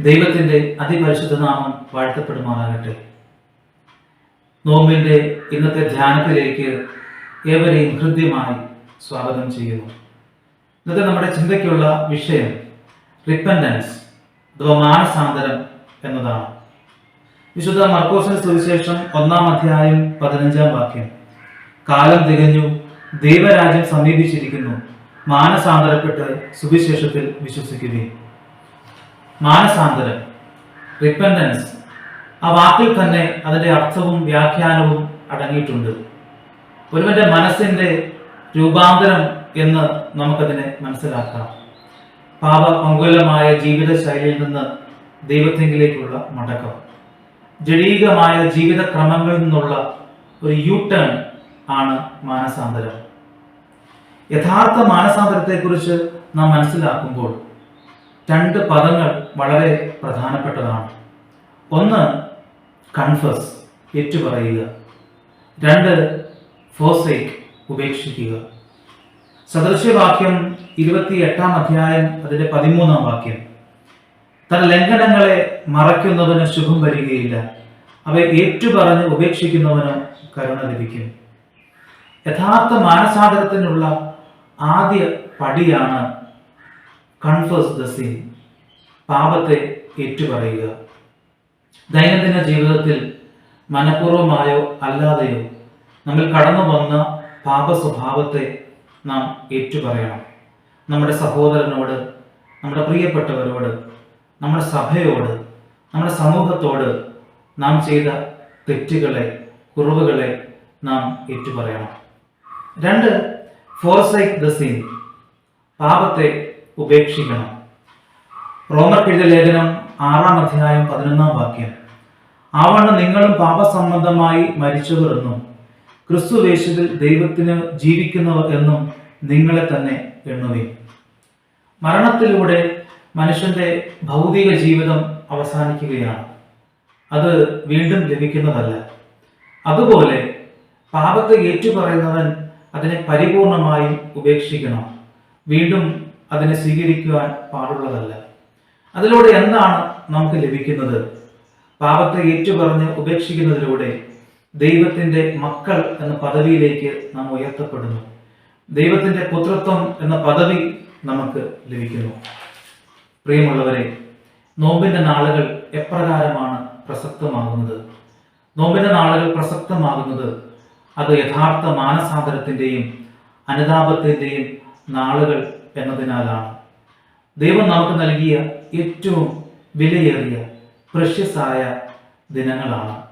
ദൈവത്തിന്റെ അതിപരിശുദ്ധ നാമം വാഴ്ത്തപ്പെടുമാറാകട്ടെ. നോമ്പിന്റെ ഇന്നത്തെ ധ്യാനത്തിലേക്ക് ഏവരെയും ഹൃദ്യമായി സ്വാഗതം ചെയ്യുന്നു. ഇന്നത്തെ നമ്മുടെ ചിന്തയ്ക്കുള്ള വിഷയം റിപ്പൻഡൻസ് അഥവാ മാനസാന്തരം എന്നതാണ്. വിശുദ്ധ മർക്കോസിന് സുവിശേഷം ഒന്നാം അധ്യായം പതിനഞ്ചാം വാക്യം. കാലം തികഞ്ഞു ദൈവരാജ്യം സമീപിച്ചിരിക്കുന്നു. മാനസാന്തരപ്പെട്ട് സുവിശേഷത്തിൽ വിശ്വസിക്കുകയും. മാനസാന്തരം റിപ്പൻഡൻസ് ആ വാക്കിൽ തന്നെ അതിന്റെ അർത്ഥവും വ്യാഖ്യാനവും അടങ്ങിയിട്ടുണ്ട്. ഒരുവന്റെ മനസ്സിന്റെ രൂപാന്തരം എന്ന് നമുക്കതിനെ മനസ്സിലാക്കാം. പാപപങ്കുലമായ ജീവിത ശൈലിയിൽ നിന്ന് ദൈവത്തെങ്കിലേക്കുള്ള മടക്കം. ജടീകമായ ജീവിത ക്രമങ്ങളിൽ നിന്നുള്ള ഒരു യു ടേൺ ആണ് മാനസാന്തരം. യഥാർത്ഥ മാനസാന്തരത്തെക്കുറിച്ച് നാം മനസ്സിലാക്കുമ്പോൾ രണ്ട് പദങ്ങൾ വളരെ പ്രധാനപ്പെട്ടതാണ്. ഒന്ന് കൺഫസ് ഏറ്റുപറയുക. രണ്ട് ഫോസേക്ക് ഉപേക്ഷിക്കുക. സദൃശ്യവാക്യം ഇരുപത്തി എട്ടാം അധ്യായം അതിന്റെ പതിമൂന്നാം വാക്യം. തൻ ലംഘനങ്ങളെ മറയ്ക്കുന്നവന് ശുഭം വരികയില്ല. അവയെ ഏറ്റുപറഞ്ഞ് ഉപേക്ഷിക്കുന്നവന് കരുണ ലഭിക്കും. യഥാർത്ഥ മാനസാന്തരത്തിനുള്ള ആദ്യ പടിയാണ് കൺഫേഴ്സ് ദ സിൻ പാപത്തെ ഏറ്റുപറയുക. ദൈനംദിന ജീവിതത്തിൽ മനഃപൂർവമായോ അല്ലാതെയോ നമ്മൾ കടന്നു വന്ന പാപ സ്വഭാവത്തെ നാം ഏറ്റുപറയണം. നമ്മുടെ സഹോദരനോട് നമ്മുടെ പ്രിയപ്പെട്ടവരോട് നമ്മുടെ സഭയോട് നമ്മുടെ സമൂഹത്തോട് നാം ചെയ്ത തെറ്റുകളെ കുറവുകളെ നാം ഏറ്റുപറയണം. രണ്ട് ഫോർസൈക്ക് ദ സീൻ പാപത്തെ ഉപേക്ഷിക്കണം. റോമർ റോമർക്കെഴുത ലേഖനം ആറാം അധ്യായം പതിനൊന്നാം വാക്യം. ആവണ്ണം നിങ്ങളും പാപസംബന്ധമായി മരിച്ചവർ എന്നും ക്രിസ്തു യേശുവിൽ ദൈവത്തിന് ജീവിക്കുന്നവർ എന്നും നിങ്ങളെ തന്നെ എണ്ണുവേ മരണത്തിലൂടെ മനുഷ്യന്റെ ഭൗതിക ജീവിതം അവസാനിക്കുകയാണ്. അത് വീണ്ടും ലഭിക്കുന്നതല്ല. അതുപോലെ പാപത്തെ ഏറ്റുപറയുന്നവൻ അതിനെ പരിപൂർണമായും ഉപേക്ഷിക്കണം. വീണ്ടും അതിനെ സ്വീകരിക്കുവാൻ പാടുള്ളതല്ല. അതിലൂടെ എന്താണ് നമുക്ക് ലഭിക്കുന്നത്? പാപത്തെ ഏറ്റുപറഞ്ഞ് ഉപേക്ഷിക്കുന്നതിലൂടെ ദൈവത്തിന്റെ മക്കൾ എന്ന പദവിയിലേക്ക് നാം ഉയർത്തപ്പെടുന്നു. ദൈവത്തിന്റെ പുത്രത്വം എന്ന പദവി നമുക്ക് ലഭിക്കുന്നു. പ്രിയമുള്ളവരെ നോമ്പിന്റെ നാളുകൾ എപ്രകാരമാണ് പ്രസക്തമാകുന്നത്? നോമ്പിന്റെ നാളുകൾ പ്രസക്തമാകുന്നത് അത് യഥാർത്ഥ മാനസാന്തരത്തിന്റെയും അനുതാപത്തിന്റെയും നാളുകൾ എന്നതിനാലാണ്. ദൈവം നമുക്ക് നൽകിയ ഏറ്റവും വിലയേറിയ പ്രഷ്യസായ ദിനങ്ങളാണ്.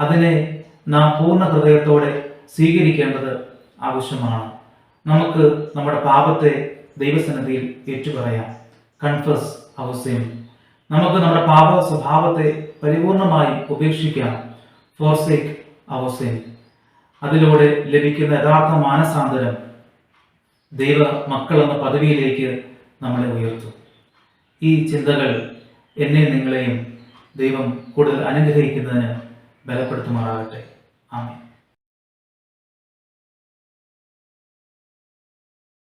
അതിനെ നാം പൂർണ ഹൃദയത്തോടെ സ്വീകരിക്കേണ്ടത് ആവശ്യമാണ്. നമുക്ക് നമ്മുടെ പാപത്തെ ദൈവസന്നിധിയിൽ ഏറ്റുപറയാം. കൺഫസ് അവസ്ഥയും നമുക്ക് നമ്മുടെ പാപ സ്വഭാവത്തെ പരിപൂർണമായി ഉപേക്ഷിക്കാം. ഫോർസേക്ക് അവസ്ഥയും അതിലൂടെ ലഭിക്കുന്ന യഥാർത്ഥ മാനസാന്തരം ദൈവ മക്കൾ എന്ന പദവിയിലേക്ക് നമ്മളെ ഉയർത്തും. ഈ ചിന്തകൾ എന്നെ നിങ്ങളെയും ദൈവം കൂടുതൽ അനുഗ്രഹിക്കുന്നതിന് ബലപ്പെടുത്തുമാറാകട്ടെ. ആമേൻ.